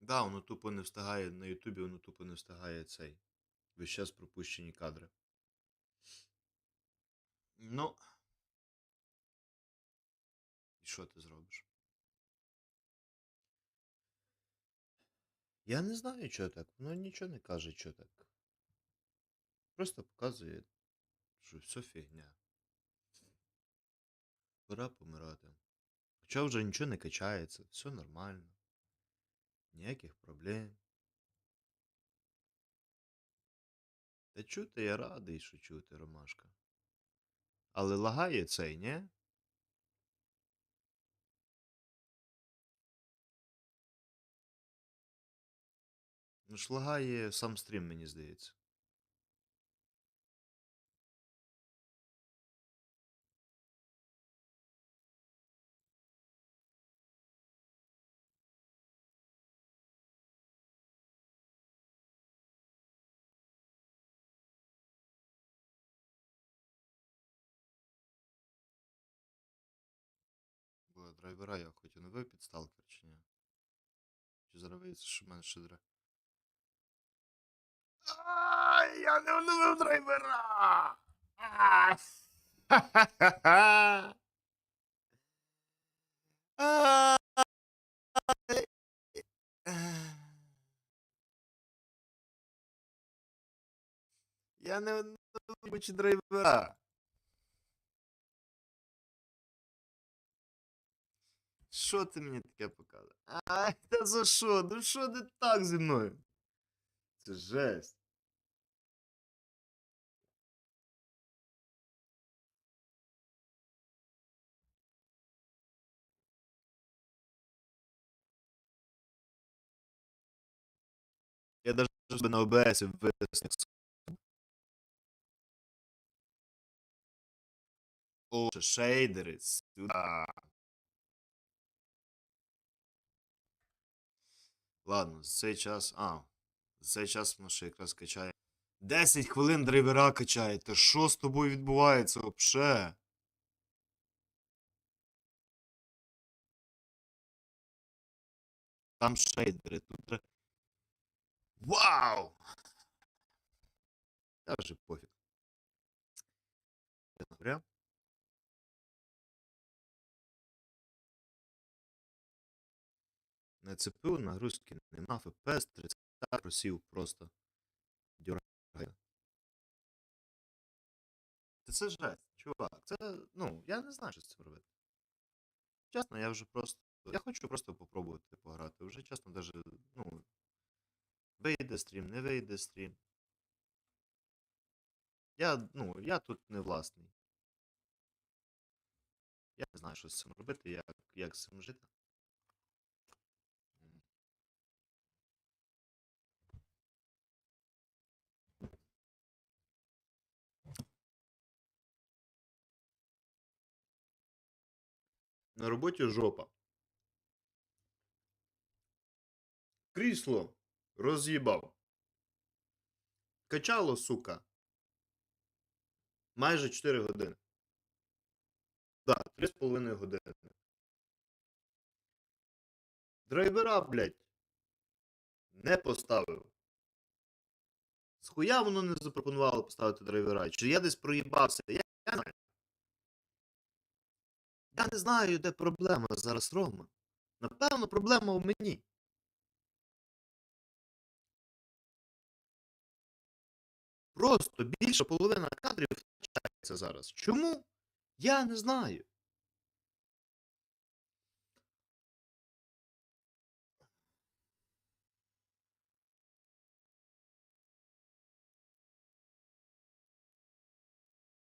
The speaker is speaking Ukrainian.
Да, воно тупо не встигає на Ютубі, воно тупо не встигає цей. Весь час пропущені кадри. Ну. І що ти зробиш? Я не знаю, що так. Воно нічого не каже, що так. Просто показує, що все фігня. Пора помирати. Хоча вже нічого не качається, все нормально. Ніяких проблем. Та чути я радий, що чути, Ромашка. Але лагає цей, ні? Ну ж лагає сам стрім, мені здається. Драйвера я хоч і новий підсталкер, чи ні? Чи зараз виявиться, що мене. Ай, я не оновив драйвера! Я не оновив драйвера. Що ти мені таке показує? Ай, та за що? Ну що не так зі мною? Це жесть. Я даже на ОБС висник. О, шейдери сюда. Ладно, за цей час. А, за цей час воно ще якраз качає. 10 хвилин драйвера качає. Та що з тобою відбувається вообще? Там шейдери, тут. Вау! Та вже пофіг. Чесно На ЦПУ нагрузки нема, ФПС 30 просів просто. Дюргає. Це жесть, чувак. Це, ну, я не знаю, що з цим робити. Чесно, я вже просто. Я хочу просто попробувати пограти. Вже чесно, даже, ну. Вийде стрім, не вийде стрім. Я, ну, я тут не власний. Я не знаю, що з цим робити, як, як з цим жити. На роботі жопа. Крісло роз'їбав. Качало, сука. Майже 4 години. Так, 3,5 години. Драйвера, блядь. Не поставив. Схуя воно не запропонувало поставити драйвера? Чи я десь проїбався? Я, я, знаю. Я не знаю, де проблема зараз, Рома. Напевно, проблема в мені. Просто більша половина кадрів втрачається зараз. Чому? Я не знаю.